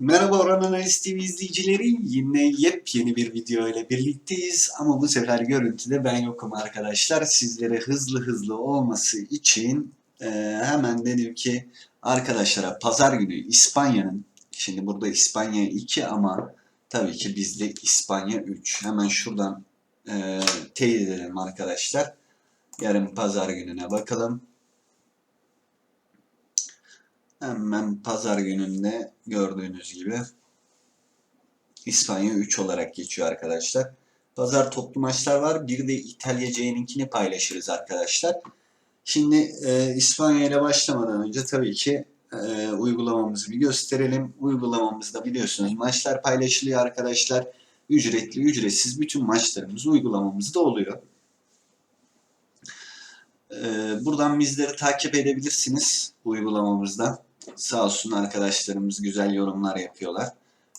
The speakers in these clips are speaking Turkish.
Merhaba Orhan Analiz TV izleyicileri. Yine yepyeni bir video ile birlikteyiz. Ama bu sefer görüntüde ben yokum arkadaşlar. Sizlere hızlı hızlı olması için e, hemen dedim ki arkadaşlara pazar günü İspanya'nın, şimdi burada İspanya 2 ama tabii ki bizde İspanya 3. Hemen şuradan e, teyit edelim arkadaşlar. Yarın pazar gününe bakalım. Hemen pazar gününde gördüğünüz gibi İspanya 3 olarak geçiyor arkadaşlar. Pazar toplu maçlar var. Bir de İtalya C'ninkini paylaşırız arkadaşlar. Şimdi e, İspanya ile başlamadan önce tabii ki e, uygulamamızı bir gösterelim. Uygulamamızda biliyorsunuz maçlar paylaşılıyor arkadaşlar. Ücretli, ücretsiz bütün maçlarımız uygulamamızda oluyor. E, buradan bizleri takip edebilirsiniz uygulamamızdan. Sağ olsun arkadaşlarımız güzel yorumlar yapıyorlar.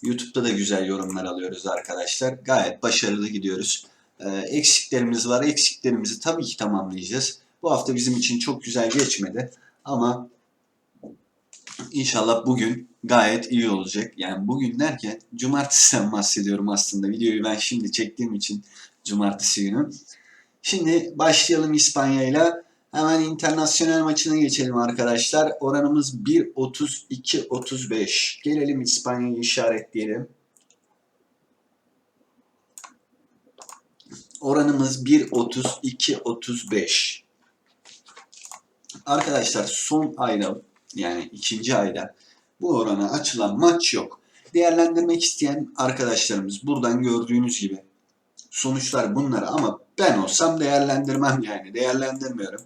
YouTube'da da güzel yorumlar alıyoruz arkadaşlar. Gayet başarılı gidiyoruz. Ee, eksiklerimiz var. Eksiklerimizi tabii ki tamamlayacağız. Bu hafta bizim için çok güzel geçmedi. Ama inşallah bugün gayet iyi olacak. Yani bugün derken cumartesiden bahsediyorum aslında. Videoyu ben şimdi çektiğim için cumartesi günü. Şimdi başlayalım İspanya ile. Hemen internasyonel maçına geçelim arkadaşlar. Oranımız 1.32-35. Gelelim İspanya'yı işaretleyelim. Oranımız 1.32-35. Arkadaşlar son ayda yani ikinci ayda bu orana açılan maç yok. Değerlendirmek isteyen arkadaşlarımız buradan gördüğünüz gibi sonuçlar bunlar ama ben olsam değerlendirmem yani. Değerlendirmiyorum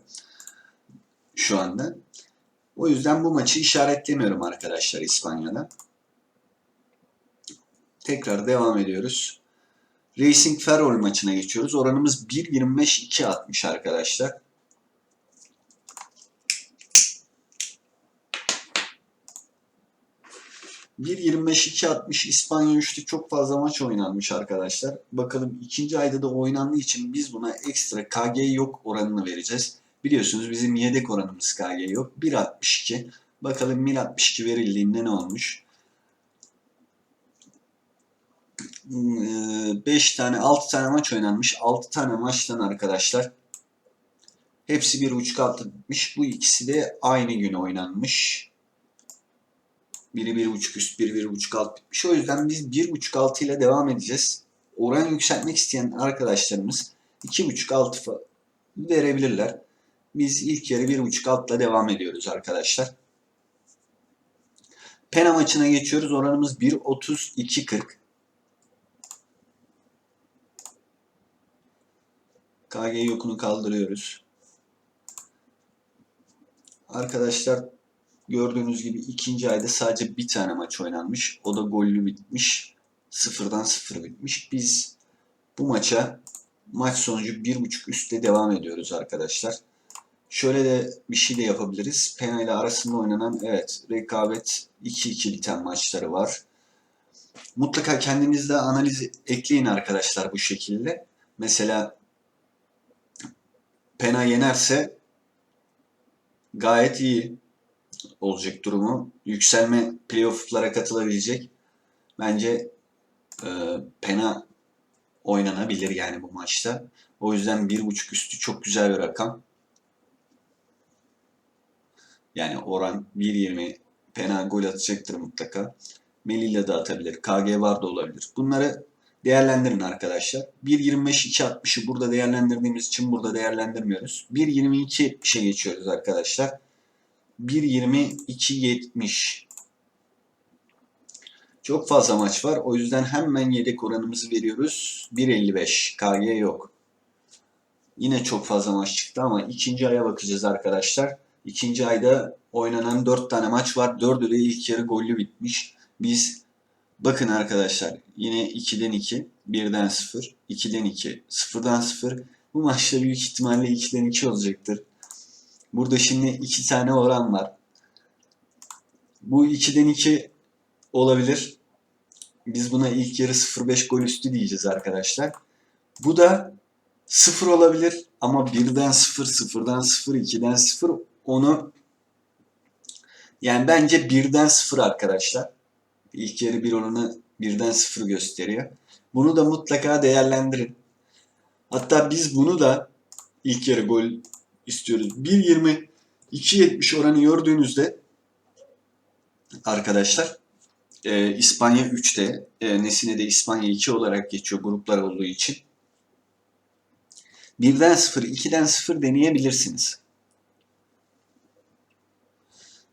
şu anda. O yüzden bu maçı işaretlemiyorum arkadaşlar İspanya'da. Tekrar devam ediyoruz. Racing Ferrol maçına geçiyoruz. Oranımız 1.25-2.60 arkadaşlar. ...1.25-2.60 İspanya 3'te çok fazla maç oynanmış arkadaşlar. Bakalım ikinci ayda da oynandığı için biz buna ekstra KG yok oranını vereceğiz. Biliyorsunuz bizim yedek oranımız KG yok. 1.62. Bakalım 1.62 verildiğinde ne olmuş? 5 tane 6 tane maç oynanmış. 6 tane maçtan arkadaşlar hepsi 1.5 altı bitmiş. Bu ikisi de aynı gün oynanmış. Biri 1.5 üst, biri 1.5 alt bitmiş. O yüzden biz 1.5 altı ile devam edeceğiz. Oran yükseltmek isteyen arkadaşlarımız 2.5 altı verebilirler. Biz ilk yarı 1.5 altla devam ediyoruz arkadaşlar. Pena maçına geçiyoruz. Oranımız 1.32.40. KG yokunu kaldırıyoruz. Arkadaşlar gördüğünüz gibi ikinci ayda sadece bir tane maç oynanmış. O da gollü bitmiş. Sıfırdan sıfır bitmiş. Biz bu maça maç sonucu bir buçuk üstte devam ediyoruz arkadaşlar. Şöyle de bir şey de yapabiliriz. Pena ile arasında oynanan evet rekabet 2-2 biten maçları var. Mutlaka kendinizde analiz ekleyin arkadaşlar bu şekilde. Mesela Pena yenerse gayet iyi olacak durumu. Yükselme playoff'lara katılabilecek. Bence e, Pena oynanabilir yani bu maçta. O yüzden bir buçuk üstü çok güzel bir rakam. Yani oran 1.20 fena gol atacaktır mutlaka. Melilla da atabilir. KG var da olabilir. Bunları değerlendirin arkadaşlar. 1.25-2.60'ı burada değerlendirdiğimiz için burada değerlendirmiyoruz. 1.22-70'e geçiyoruz arkadaşlar. 1.22-70 çok fazla maç var. O yüzden hemen yedek oranımızı veriyoruz. 1.55 KG yok. Yine çok fazla maç çıktı ama ikinci aya bakacağız arkadaşlar. İkinci ayda oynanan 4 tane maç var. 4'ü de ilk yarı gollü bitmiş. Biz bakın arkadaşlar yine 2'den 2, 1'den 0, 2'den 2, 0'dan 0. Bu maçta büyük ihtimalle 2'den 2 olacaktır. Burada şimdi 2 tane oran var. Bu 2'den 2 olabilir. Biz buna ilk yarı 0.5 gol üstü diyeceğiz arkadaşlar. Bu da 0 olabilir ama 1'den 0, 0'dan 0, 2'den 0 onu yani bence birden sıfır arkadaşlar. İlk yarı bir oranı birden sıfır gösteriyor. Bunu da mutlaka değerlendirin. Hatta biz bunu da ilk yarı gol istiyoruz. 1.20 2.70 oranı gördüğünüzde arkadaşlar e, İspanya 3'te e, Nesine de İspanya 2 olarak geçiyor gruplar olduğu için. 1'den 0, 2'den 0 deneyebilirsiniz.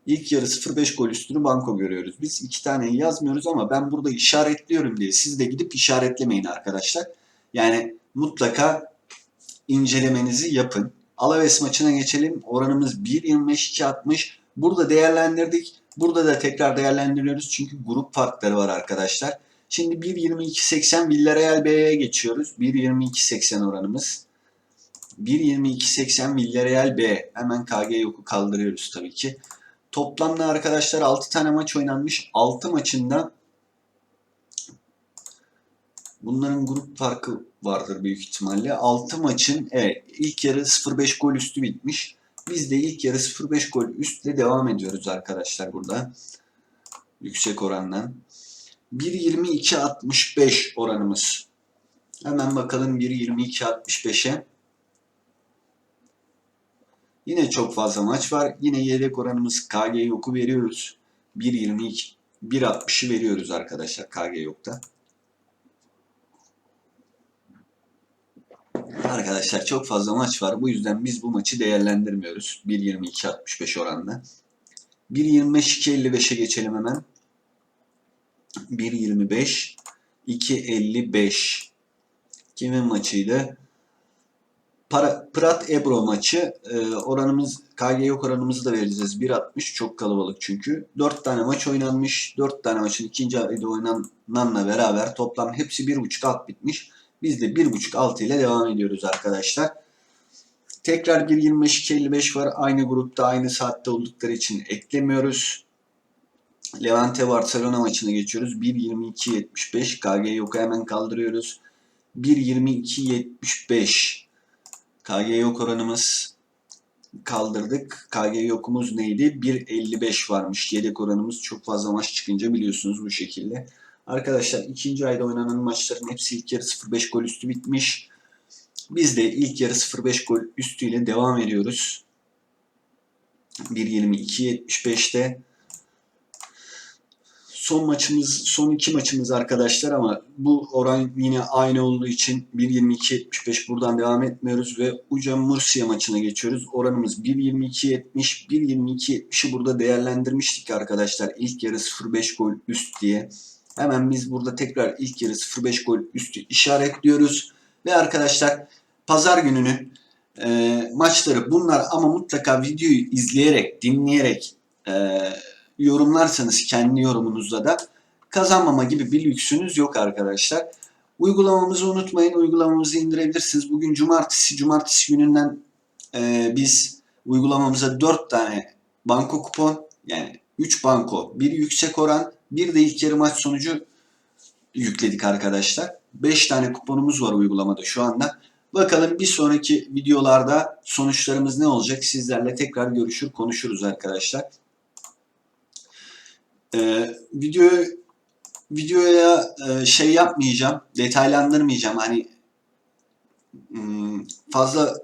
İlk yarı 0.5 gol üstünü banko görüyoruz. Biz iki taneyi yazmıyoruz ama ben burada işaretliyorum diye siz de gidip işaretlemeyin arkadaşlar. Yani mutlaka incelemenizi yapın. Alaves maçına geçelim. Oranımız 1.25-2.60. Burada değerlendirdik. Burada da tekrar değerlendiriyoruz çünkü grup farkları var arkadaşlar. Şimdi 1.22.80 Villarreal B'ye geçiyoruz. 1.22.80 oranımız. 1.22.80 Villarreal B. Hemen KG yoku kaldırıyoruz tabii ki. Toplamda arkadaşlar 6 tane maç oynanmış. 6 maçında bunların grup farkı vardır büyük ihtimalle. 6 maçın evet ilk yarı 0-5 gol üstü bitmiş. Biz de ilk yarı 0-5 gol üstle devam ediyoruz arkadaşlar burada. Yüksek orandan. 1.22.65 oranımız. Hemen bakalım 1.22.65'e. Yine çok fazla maç var. Yine yedek oranımız KG yoku veriyoruz. 1.22 1.60'ı veriyoruz arkadaşlar KG yokta. Arkadaşlar çok fazla maç var. Bu yüzden biz bu maçı değerlendirmiyoruz. 1.22-65 oranla. 1.25-2.55'e geçelim hemen. 1.25 2.55 Kimin maçıydı? Para, Prat Ebro maçı. E, oranımız KG yok oranımızı da vereceğiz. 1.60 çok kalabalık çünkü. 4 tane maç oynanmış. 4 tane maçın ikinci ayda oynananla beraber toplam hepsi 1.5 alt bitmiş. Biz de 1.5 altı ile devam ediyoruz arkadaşlar. Tekrar 1.25-2.55 var. Aynı grupta aynı saatte oldukları için eklemiyoruz. Levante Barcelona maçına geçiyoruz. 1.22.75 KG yok hemen kaldırıyoruz. 1.22.75 KG yok oranımız kaldırdık. KG yokumuz neydi? 1.55 varmış. Yedek oranımız çok fazla maç çıkınca biliyorsunuz bu şekilde. Arkadaşlar ikinci ayda oynanan maçların hepsi ilk yarı 0-5 gol üstü bitmiş. Biz de ilk yarı 0-5 gol üstüyle devam ediyoruz. 1.22.75'te. Son maçımız, son iki maçımız arkadaşlar ama bu oran yine aynı olduğu için 1.22.75 buradan devam etmiyoruz ve Uca Mursiya maçına geçiyoruz. Oranımız 1.22.70, 1.22.70'i burada değerlendirmiştik arkadaşlar. İlk yarı 0.5 gol üst diye. Hemen biz burada tekrar ilk yarı 0.5 gol üstü işaretliyoruz. Ve arkadaşlar pazar gününü e, maçları bunlar ama mutlaka videoyu izleyerek, dinleyerek e, yorumlarsanız kendi yorumunuzla da kazanmama gibi bir lüksünüz yok arkadaşlar. Uygulamamızı unutmayın. Uygulamamızı indirebilirsiniz. Bugün cumartesi. Cumartesi gününden e, biz uygulamamıza 4 tane banko kupon yani 3 banko, bir yüksek oran, bir de ilk yarı maç sonucu yükledik arkadaşlar. 5 tane kuponumuz var uygulamada şu anda. Bakalım bir sonraki videolarda sonuçlarımız ne olacak? Sizlerle tekrar görüşür konuşuruz arkadaşlar. Ee, video videoya e, şey yapmayacağım, detaylandırmayacağım. Hani hmm, fazla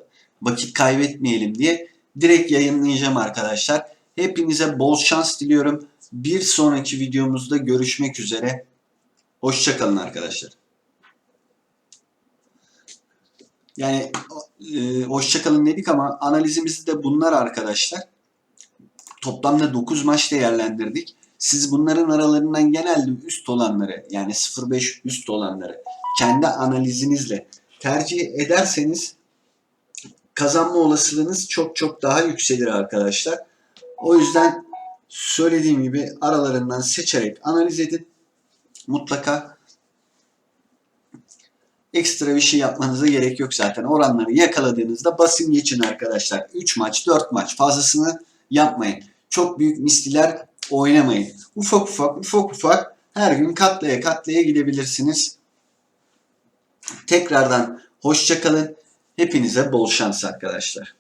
vakit kaybetmeyelim diye direkt yayınlayacağım arkadaşlar. Hepinize bol şans diliyorum. Bir sonraki videomuzda görüşmek üzere. Hoşçakalın arkadaşlar. Yani e, hoşçakalın dedik ama analizimiz de bunlar arkadaşlar. Toplamda 9 maç değerlendirdik. Siz bunların aralarından genelde üst olanları yani 0.5 üst olanları kendi analizinizle tercih ederseniz kazanma olasılığınız çok çok daha yükselir arkadaşlar. O yüzden söylediğim gibi aralarından seçerek analiz edin. Mutlaka ekstra bir şey yapmanıza gerek yok zaten. Oranları yakaladığınızda basın geçin arkadaşlar. 3 maç, 4 maç fazlasını yapmayın. Çok büyük misliler oynamayın. Ufak ufak, ufak ufak her gün katlaya katlaya gidebilirsiniz. Tekrardan hoşçakalın. Hepinize bol şans arkadaşlar.